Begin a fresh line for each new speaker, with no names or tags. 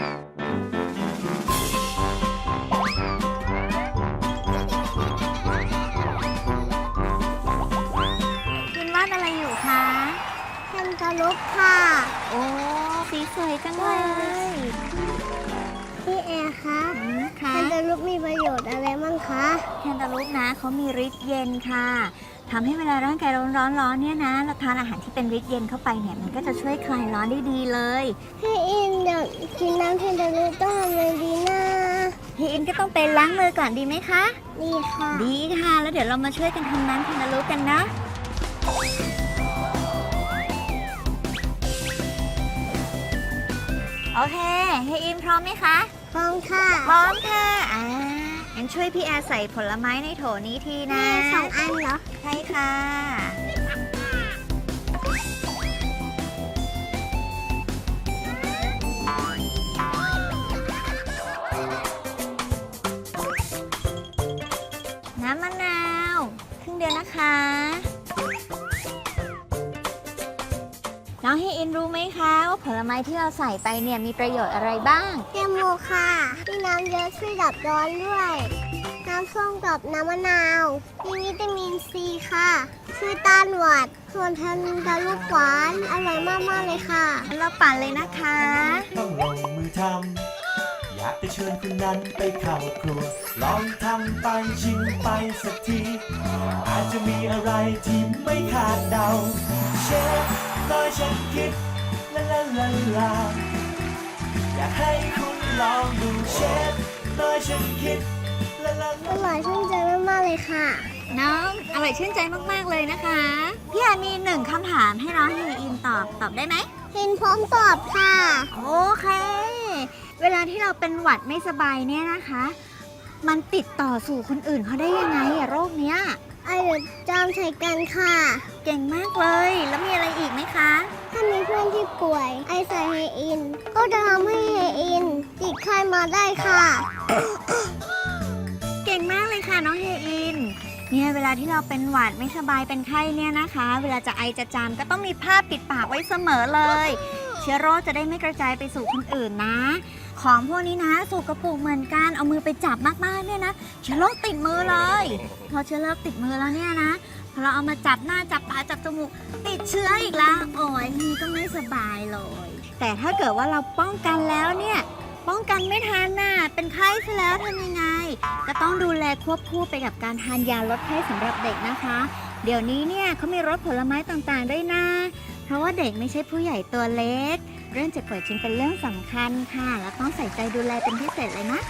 กินวาดอะไรอยู่คะ
แคนตาลูปค่ะ
โอ้สีสวยจังเลย
พี่แอร์คะ
อืม
แค
คะ
นตาลูปมีประโยชน์อะไรบ้างคะ
แคนตาลูปนะเขามีฤทธิ์เย็นค่ะทำให้เวลาร่างกายเราร้อนๆร้อนเนี่ยนะเราทานอาหารที่เป็นฤทธิ์เย็นเข้าไปเนี่ยมันก็จะช่วยคลายร้อนได้ดีเลย
พี่อินเดี๋ยว กินน้ำแคนตาลูปต้องทำอะไรดีนะ
พี่อินก็ต้องไปล้างมือก่อนดีไหมคะ
ดีค่ะ
ดีค่ะ แล้วเดี๋ยวเรามาช่วยกันทำน้ำแคนตาลูปกันนะโอเคเฮอินพร้อมไหมคะ
พร้อมค่ะ
พร้อมค่ะ อ่างั้นช่วยพี่แอร์ใส่ผลไม้ในโถนี้ทีนะ
แม่สองอันเหรอ
ใช่ค่ะ น้ำมะนาวครึ่งเดียวนะคะ น้องเฮอินรู้ไหมคะว่าผลไม้ที่เราใส่ไปเนี่ยมีประโยชน์อะไรบ้าง
แกมโมค่ะมีน้ำเยอะช่วยดับร้อนด้วย น้ำส้มกับน้ำมะนาว มีวิตามินซีค่ะ ช่วยต้านหวัด ส่วนแทนตาลูกหวาน อร่อยมาก ๆ เลยค่ะ
เราปั่นเลยนะคะ
ต้องลงมือทำ อยากจะเชิญคุณนั้นไปเข้าครัว ลองทำไปชิมไปสักที อาจจะมีอะไรที่ไม่คาดเดา เชฟน้อยฉันคิดลาลาลาลาอยากให้คุณลองดูเชฟน้อยฉันคิดลาลา
อ
ลา
ร่อยชื่นใจมากๆเลยค่ะ
น้องอร่อยชื่นใจมากๆเลยนะคะ พี่อามีหนึ่งคำถามให้น้องเฮอินตอบตอบได้ไหม
เห็นพร้อมตอบค่ะ
โอเค เวลาที่เราเป็นหวัดไม่สบายเนี่ยนะคะ มันติดต่อสู่คนอื่นเขาได้ยังไงอะโรคเนี้ย
ไอเดี๋ยวจามใส่กันค่ะ
เก่งมากเลย แล้วมีอะไรอีกไหมคะ
ถ้ามีเพื่อนที่ป่วย ไอใส่เฮอิน ก็จะทำให้เฮอิน ติดไข้มาได้ค่ะ
เก่งมากเลยค่ะน้องเฮอิน เนี่ยเวลาที่เราเป็นหวัดไม่สบายเป็นไข้เนี่ยนะคะ เวลาจะไอจะจามก็ต้องมีผ้าปิดปากไว้เสมอเลย เชื้อโรคจะได้ไม่กระจายไปสู่คนอื่นนะ ของพวกนี้นะสูกระปรกเหมือนกันเอามือไปจับมากๆเนี่ยนะเชื้อโรคติดมือเลยพอเชื้อโรคติดมือแล้วเนี่ยนะพอเราเอามาจับหน้าจับปากจับจมูกติดเชื้ออีกแล้วโอ้ยนี่ก็ไม่สบายเลย แต่ถ้าเกิดว่าเราป้องกันแล้วเนี่ยป้องกันไม่ทันน่ะเป็นไข้ซะแล้วทำยังไง ก็ต้องดูแลควบคู่ไปกับการทานยาลดไข้สำหรับเด็กนะคะ เดี๋ยวนี้เนี่ยเขามีรสผลไม้ต่างๆด้วยนะเพราะว่าเด็กไม่ใช่ผู้ใหญ่ตัวเล็ก เรื่องเจ็บป่วยจึงเป็นเรื่องสำคัญค่ะ และต้องใส่ใจดูแลเป็นพิเศษเลยนะ